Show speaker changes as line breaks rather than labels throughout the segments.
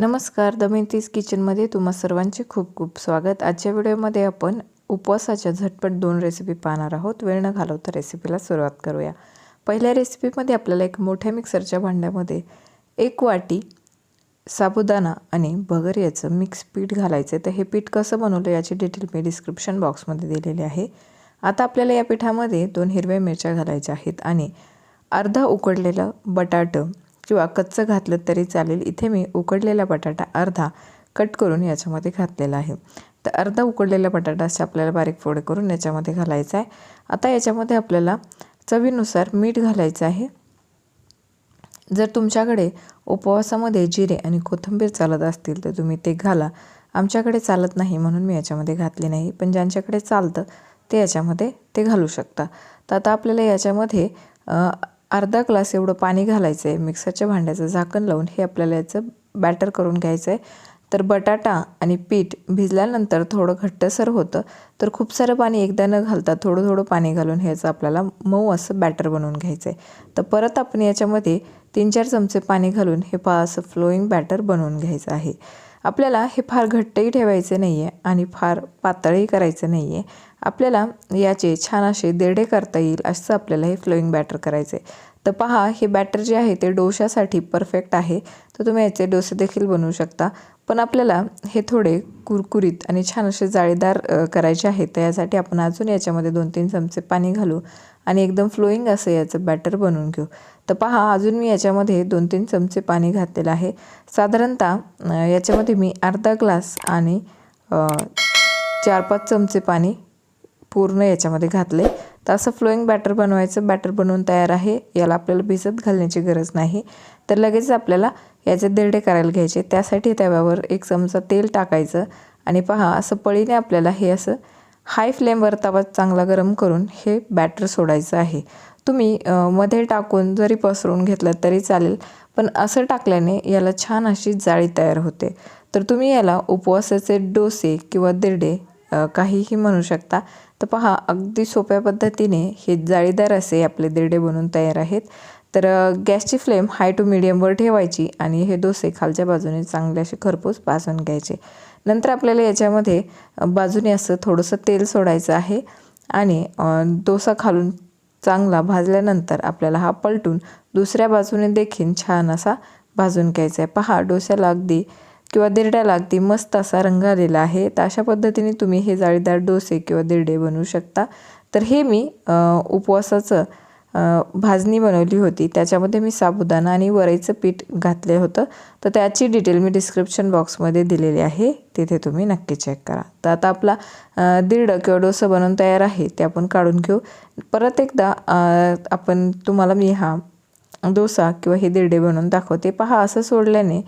नमस्कार दमयंतीज किचनमध्ये तुम्हा सर्वांचे खूप खूप स्वागत. आजच्या व्हिडिओमध्ये आपण उपवासाच्या झटपट दोन रेसिपी पाहणार आहोत. वेळ न घालवता रेसिपीला सुरुवात करूया. पहिल्या रेसिपीमध्ये आपल्याला एक मोठ्या मिक्सरच्या भांड्यामध्ये एक वाटी साबुदाणा आणि भगर याचं मिक्स पीठ घालायचं तर हे पीठ कसं बनवलं याची डिटेल मी डिस्क्रिप्शन बॉक्समध्ये दिलेली आहे. आता आपल्याला या पिठामध्ये दोन हिरव्या मिरच्या घालायच्या आहेत आणि अर्धा उकडलेलं बटाटं किंवा कच्चं घातलं तरी चालेल. इथे मी उकडलेला बटाटा अर्धा कट करून याच्यामध्ये घातलेला आहे. तर अर्धा उकडलेला बटाटा असे आपल्याला बारीक फोडे करून याच्यामध्ये घालायचा आहे. आता याच्यामध्ये आपल्याला चवीनुसार मीठ घालायचं आहे. जर तुमच्याकडे उपवासामध्ये जिरे आणि कोथिंबीर चालत असतील तर तुम्ही ते घाला. आमच्याकडे चालत नाही म्हणून मी याच्यामध्ये घातले नाही. पण ज्यांच्याकडे चालतं ते याच्यामध्ये ते घालू शकता. तर आता आपल्याला याच्यामध्ये अर्धा ग्लास एवढं पाणी घालायचं आहे मिक्सरच्या भांड्याचं झाकण लावून हे आपल्याला याचं बॅटर करून घ्यायचं आहे तर बटाटा आणि पीठ भिजल्यानंतर थोडं घट्टसर होतं तर खूप सारं पाणी एकदा न घालता थोडं थोडं पाणी घालून ह्याचं आपल्याला मऊ असं बॅटर बनवून घ्यायचं आहे तर परत आपण याच्यामध्ये तीन चार चमचे पाणी घालून हे पा असं फ्लोईंग बॅटर बनवून घ्यायचं आहे. आपल्याला हे फार घट्टही ठेवायचे नाही आहे आणि फार पातळही करायचं नाही आहे आपल्याला याचे छान असे देडे करता येईल असं आपल्याला हे फ्लोईंग बॅटर करायचं आहे तर पहा हे बॅटर जे आहे ते डोशासाठी परफेक्ट आहे. तर तुम्ही याचे डोसे देखील बनवू शकता. पण आपल्याला हे थोडे कुरकुरीत आणि छान असे जाळीदार करायचे आहेत तर यासाठी आपण अजून याच्यामध्ये दोन तीन चमचे पाणी घालू आणि एकदम फ्लोईंग असं याचं बॅटर बनवून घेऊ. तर पहा अजून मी याच्यामध्ये दोन तीन चमचे पाणी घातलेलं आहे. साधारणतः याच्यामध्ये मी अर्धा ग्लास आणि चार पाच चमचे पाणी पूर्ण याच्यामध्ये घातले. तर असं फ्लोईंग बॅटर बनवायचं. बॅटर बनवून तयार आहे. याला आपल्याला भिजत घालण्याची गरज नाही. तर लगेच आपल्याला याचे देरडे करायला घ्यायचे. त्यासाठी तव्यावर एक चमचा तेल टाकायचं. आणि पहा असं पळीने आपल्याला हे असं हाय फ्लेमवर तवा चांगला गरम करून हे बॅटर सोडायचं आहे. तुम्ही मध्ये टाकून जरी पसरून घेतलं तरी चालेल. पण असं टाकल्याने याला छान अशी जाळी तयार होते. तर तुम्ही याला उपवासाचे डोसे किंवा दिरडे काहीही म्हणू शकता. तर पहा अगदी सोप्या पद्धतीने हे जाळीदार असे आपले दिरडे बनून तयार आहेत. तर गॅसची फ्लेम हाय टू मिडियमवर ठेवायची आणि हे डोसे खालच्या बाजूने चांगले असे खरपूस भाजून घ्यायचे. नंतर आपल्याला याच्यामध्ये बाजूने असं थोडंसं तेल सोडायचं आहे आणि डोसा खालून चांगला भाजल्यानंतर आपल्याला हा पलटून दुसऱ्या बाजूने देखील छान असा भाजून घ्यायचा आहे. पहा डोस्याला अगदी किंवा दिरड्याला अगदी मस्त असा रंग आलेला आहे तर अशा पद्धतीने तुम्ही हे जाळीदार डोसे किंवा दिरडे बनवू शकता. तर हे मी उपवासाचं भाजणी बनवली होती. त्याच्यामध्ये मी साबुदाणा आणि वरईचं पीठ घातले होतं. तर त्याची डिटेल मी डिस्क्रिप्शन बॉक्समध्ये दिलेली आहे. तिथे तुम्ही नक्की चेक करा. तर आता आपला दीड किंवा डोसं बनवून तयार आहे ते आपण काढून घेऊ. परत एकदा आपण तुम्हाला मी हा डोसा किंवा हे दिरडे बनवून दाखवते. पहा असं सोडल्याने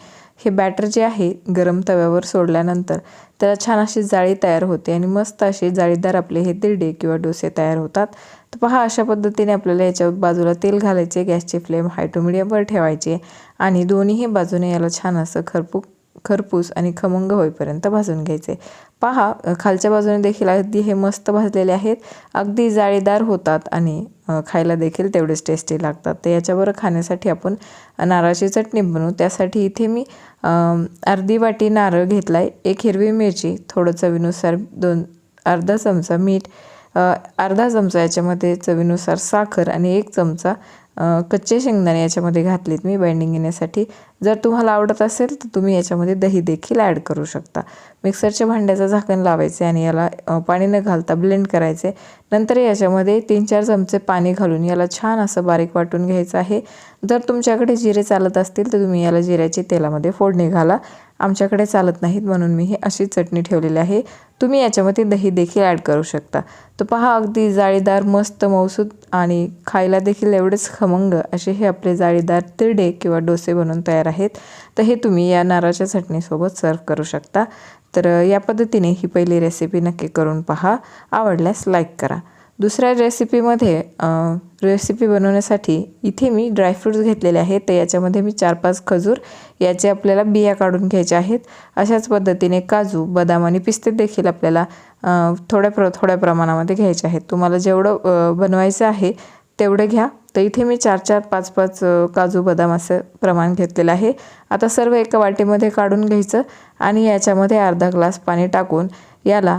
हे बॅटर जे आहे गरम तव्यावर सोडल्यानंतर त्याला छान अशी जाळी तयार होते आणि मस्त असे जाळीदार आपले हे दिरडे किंवा डोसे तयार होतात. तर पहा अशा पद्धतीने आपल्याला याच्या बाजूला तेल घालायचे गॅसची फ्लेम हाय टू मिडियमवर ठेवायचे आणि दोन्हीही बाजूने याला छान असं खरपू खरपूस आणि खमंग होईपर्यंत भाजून घ्यायचे. पहा खालच्या बाजूने देखील अगदी हे मस्त भाजलेले आहेत. अगदी जाळीदार होतात आणि खायला देखील तेवढेच टेस्टी लागतात. तर याच्याबरोबर खाण्यासाठी आपण नारळाची चटणी बनवू. त्यासाठी इथे मी अर्धी वाटी नारळ घेतला आहे एक हिरवी मिरची थोडं चवीनुसार दोन अर्धा चमचा मीठ अर्धा चमचा याच्यामध्ये चवीनुसार साखर आणि एक चमचा कच्चे शेंगदाणे याच्यामध्ये घातलेत मी बाइंडिंग येण्यासाठी जर तुम्हाला आवडत असेल तर तुम्ही याच्यामध्ये दही देखील ॲड करू शकता. मिक्सरच्या भांड्याचं झाकण लावायचे आणि याला पाणी न घालता ब्लेंड करायचे. नंतर याच्यामध्ये तीन चार चमचे पाणी घालून याला छान असं बारीक वाटून घ्यायचं आहे. जर तुमच्याकडे जिरे चालत असतील तर तुम्ही याला जिऱ्याची तेलामध्ये फोडणी घाला. आमच्याकडे चालत नाहीत म्हणून मी हे अशी चटणी ठेवलेली आहे. तुम्ही याच्यामध्ये दही देखील ॲड करू शकता. तर पहा अगदी जाळीदार मस्त मौसूद आणि खायला देखील एवढेच खमंग असे हे आपले जाळीदार तिरडे किंवा डोसे बनवून तयार आहेत. तर हे तुम्ही या नारळाच्या चटणीसोबत सर्व करू शकता. तर या पद्धतीने ही पहिली रेसिपी नक्की करून पहा. आवडल्यास लाईक करा. दुसऱ्या रेसिपीमध्ये रेसिपी बनवण्यासाठी इथे मी ड्रायफ्रूट्स घेतलेले आहेत. तर याच्यामध्ये मी चार पाच खजूर याचे आपल्याला बिया काढून घ्यायच्या आहेत. अशाच पद्धतीने काजू बदाम आणि पिस्ते देखील आपल्याला थोड्या प्र थोड्या प्रमाणामध्ये घ्यायचे आहेत. तुम्हाला जेवढं बनवायचं आहे तेवढं घ्या. तर इथे मी चार चार पाच पाच काजू बदाम असं प्रमाण घेतलेलं आहे. आता सर्व एका वाटीमध्ये काढून घ्यायचं आणि याच्यामध्ये अर्धा ग्लास पाणी टाकून याला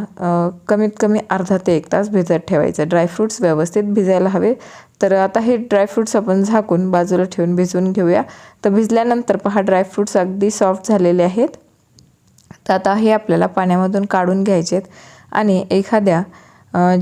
कमीत कमी अर्धा ते एक तास भिजत ठेवायचं. ड्रायफ्रूट्स व्यवस्थित भिजायला हवे. तर आता हे ड्रायफ्रूट्स आपण झाकून बाजूला ठेवून भिजवून घेऊया. तर भिजल्यानंतर पहा ड्रायफ्रूट्स अगदी सॉफ्ट झालेले आहेत. तर आता हे आपल्याला पाण्यामधून काढून घ्यायचे आहेत आणि एखाद्या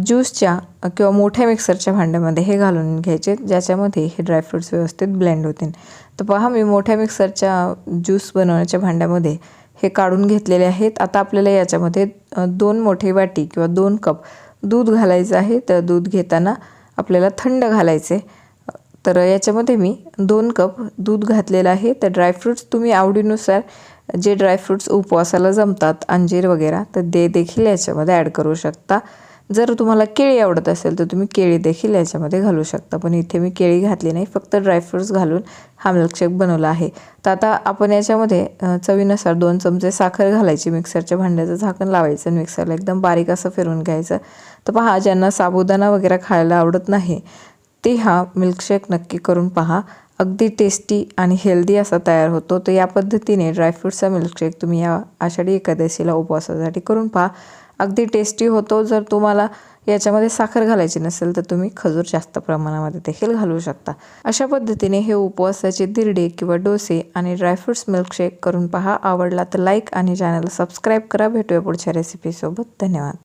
ज्यूसच्या किंवा मोठ्या मिक्सरच्या भांड्यामध्ये हे घालून घ्यायचे ज्याच्यामध्ये हे ड्रायफ्रूट्स व्यवस्थित ब्लेंड होतील. तर पहा मी मोठ्या मिक्सरच्या ज्यूस बनवण्याच्या भांड्यामध्ये हे काढून घेतलेले आहेत. आता आपल्याला याच्यामध्ये दोन मोठे वाटी किंवा दोन कप दूध घालायचं आहे. तर दूध घेताना आपल्याला थंड घालायचे तर याच्यामध्ये मी दोन कप दूध घातलेलं आहे. तर ड्रायफ्रूट्स तुम्ही आवडीनुसार जे ड्रायफ्रूट्स उपवासाला जमतात अंजीर वगैरे तर ते देखील याच्यामध्ये ॲड करू शकता. जर तुम्हाला केळी आवडत असेल तर तुम्ही केळी देखील याच्यामध्ये घालू शकता. पण इथे मी केळी घातली नाही फक्त ड्रायफ्रूट्स घालून हा मिल्कशेक बनवला आहे. तर आता आपण याच्यामध्ये चवीनुसार दोन चमचे साखर घालायची. मिक्सरच्या भांड्याचं झाकण लावायचं आणि मिक्सरला एकदम बारीक असं फिरून घ्यायचं. तर पहा ज्यांना साबुदाणा वगैरे खायला आवडत नाही ते हा मिल्कशेक नक्की करून पहा. अगदी टेस्टी आणि हेल्दी असा तयार होतो. तर या पद्धतीने ड्रायफ्रूटचा मिल्कशेक तुम्ही या आषाढी एकादशीला उपवासासाठी करून पहा. अगदी टेस्टी होतो. जर तुम्हाला याच्यामध्ये साखर घालायची नसेल तर तुम्ही खजूर जास्त प्रमाणामध्ये देखील घालू शकता. अशा पद्धतीने हे उपवासाचे दिरडे किंवा डोसे आणि ड्रायफ्रुट्स मिल्कशेक करून पहा. आवडला तर लाईक आणि चॅनलला सबस्क्राईब करा. भेटूया पुढच्या रेसिपीसोबत धन्यवाद.